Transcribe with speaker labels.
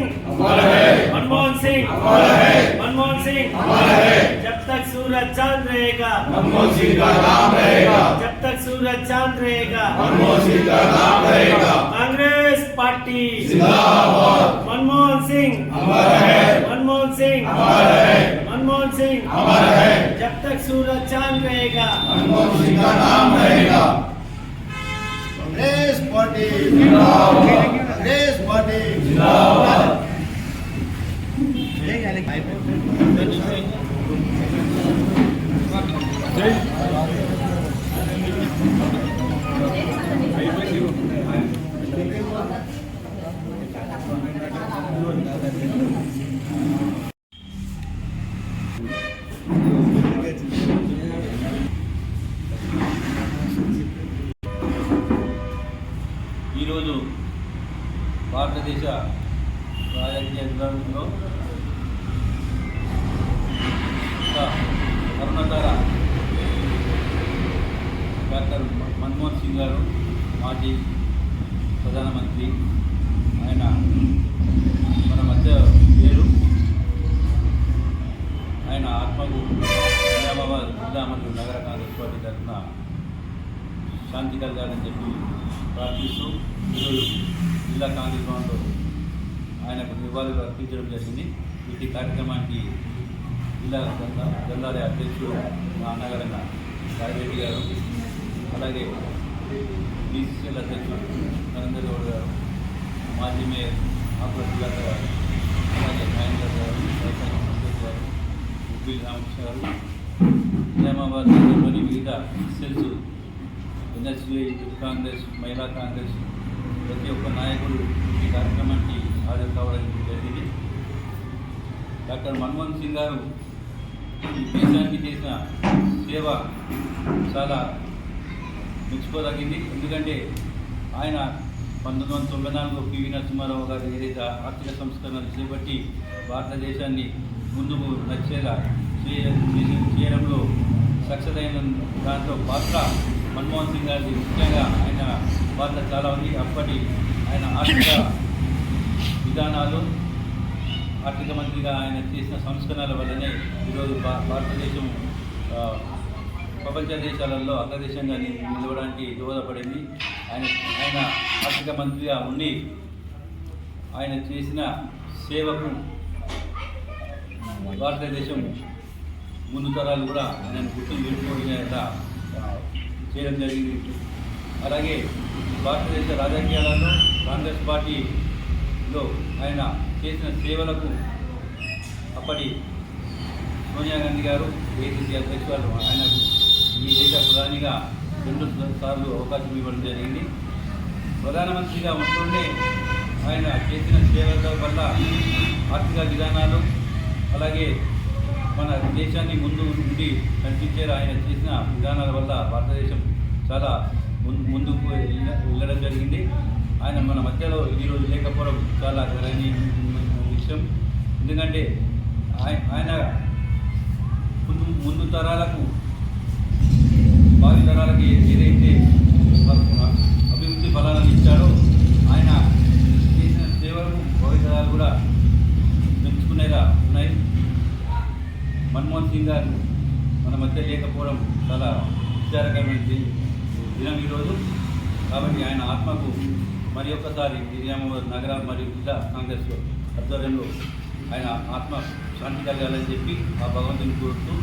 Speaker 1: सिंह। अमर है। मनमोहन सिंह। अमर है। मनमोहन सिंह। अमर है। जब तक
Speaker 2: सूरज चाँद रहेगा।
Speaker 1: मनमोहन सिंह का नाम रहेगा।
Speaker 2: जब तक सूरज चाँद रहेगा।
Speaker 1: मनमोहन सिंह का नाम रहेगा।
Speaker 2: कांग्रेस पार्टी।
Speaker 1: जिंदाबाद।
Speaker 2: मनमोहन सिंह।
Speaker 1: अमर है।
Speaker 2: मनमोहन सिंह।
Speaker 1: अमर है।
Speaker 2: मनमोहन सिंह।
Speaker 1: अमर है।
Speaker 2: जब तक सूरज चाँद रहेगा।
Speaker 1: मनमोहन सिंह का नाम रहेगा।
Speaker 3: कांग्रेस पार्टी।
Speaker 1: जिंदाबाद।
Speaker 3: कांग्रेस पार्टी।
Speaker 1: जिंदाबाद।
Speaker 4: ఈరోజు భారతదేశ రాజకీయ విధానంలో కర్ణాటక కరుణాకర డాక్టర్ మ- మన్మోహన్ సింగ్ గారు మాజీ ప్రధానమంత్రి ఆయన మన మధ్య లేరు. ఆయన ఆత్మకు నిజామాబాద్ జిల్లా మరియు నగర కాంగ్రెస్ పార్టీ తరఫున శాంతి కలగాలని చెప్పి ప్రార్థిస్తూ ఈరోజు జిల్లా కాంగ్రెస్ భవన్లో ఆయనకు నివాళులు అర్పించడం జరిగింది. వీటి కార్యక్రమానికి జిల్లా గంధ గంధాలయ అధ్యక్షుడు మా అన్నగారైన రాజిరెడ్డి గారు అలాగే బీసీసీఎల్ అధ్యక్షుడు నరేంద్ర గౌడ్ గారు మాజీ మేయర్ ఆకుల గారు అలాగే మహేందర్ గారు వ్యవసాయ సంతోష్ గారు ఉబ్బి రామకృష్ణ గారు నిజామాబాద్ నగరంలోని వివిధ సెల్స్ ఎన్ఎస్యుఐ యూత్ కాంగ్రెస్ మహిళా కాంగ్రెస్ ప్రతి ఒక్క నాయకుడు ఈ కార్యక్రమానికి హాజరు కావడం జరిగింది. డాక్టర్ మన్మోహన్ సింగ్ గారు ఈ దేశానికి చేసిన సేవ చాలా మెచ్చుకోదగింది ఎందుకంటే ఆయన పంతొమ్మిది వందల తొంభై నాలుగులో పివి నరసింహారావు గారు ఏదైతే ఆర్థిక సంస్కరణలు చేపట్టి భారతదేశాన్ని ముందుకు నచ్చేలా చేయడంలో సక్సెస్ అయిన దాంట్లో పాత్ర మన్మోహన్ సింగ్ గారి ముఖ్యంగా ఆయన పాత్ర చాలా ఉంది. అప్పటి ఆయన ఆర్థిక విధానాలు ఆర్థిక మంత్రిగా ఆయన చేసిన సంస్కరణల వల్లనే ఈరోజు భా- భారతదేశం ప్రపంచ దేశాలలో అగ్రదేశంగా నిలవడానికి దోహదపడింది. ఆయన ఆయన ఆర్థిక మంత్రిగా ఉండి ఆయన చేసిన సేవకు భారతదేశం ముందు తరాలు కూడా ఆయన గుర్తులు పెట్టుకోవడం చేయడం జరిగింది. అలాగే భారతదేశ రాజకీయాలలో కాంగ్రెస్ పార్టీలో ఆయన చేసిన సేవలకు అప్పటి సోనియా గాంధీ గారు ఏసీసీ అధ్యక్షురాలు ఆయనకు ఈ దేశ ప్రధానిగా రెండు సార్లు అవకాశం ఇవ్వడం జరిగింది. ప్రధానమంత్రిగా ఉంటుండే ఆయన చేసిన సేవల వల్ల ఆర్థిక విధానాలు అలాగే మన దేశాన్ని ముందు నుండి నడిపించేలా ఆయన చేసిన విధానాల వల్ల భారతదేశం చాలా ముందు ముందుకు వెళ్ళడం జరిగింది. ఆయన మన మధ్యలో ఈరోజు లేకపోవడం చాలా గణనీయ విషయం. ఎందుకంటే ఆయన ముందు ముందు తరాలకు భావి తరాలకి ఏదైతే అభివృద్ధి ఫలాలను ఇచ్చారో ఆయన చేసిన సేవలు భావి తరాలు కూడా మెచ్చుకునేలా ఉన్నాయి. మన్మోహన్ సింగ్ గారు మన మధ్య లేకపోవడం చాలా విచారకరమైన దినం ఈరోజు. కాబట్టి ఆయన ఆత్మకు మరి ఒక్కసారి నిజామాబాద్ నగర మరియు జిల్లా కాంగ్రెస్ ఆధ్వర్యంలో ఆయన ఆత్మ శాంతి కలగాలని చెప్పి ఆ భగవంతుని కోరుతూ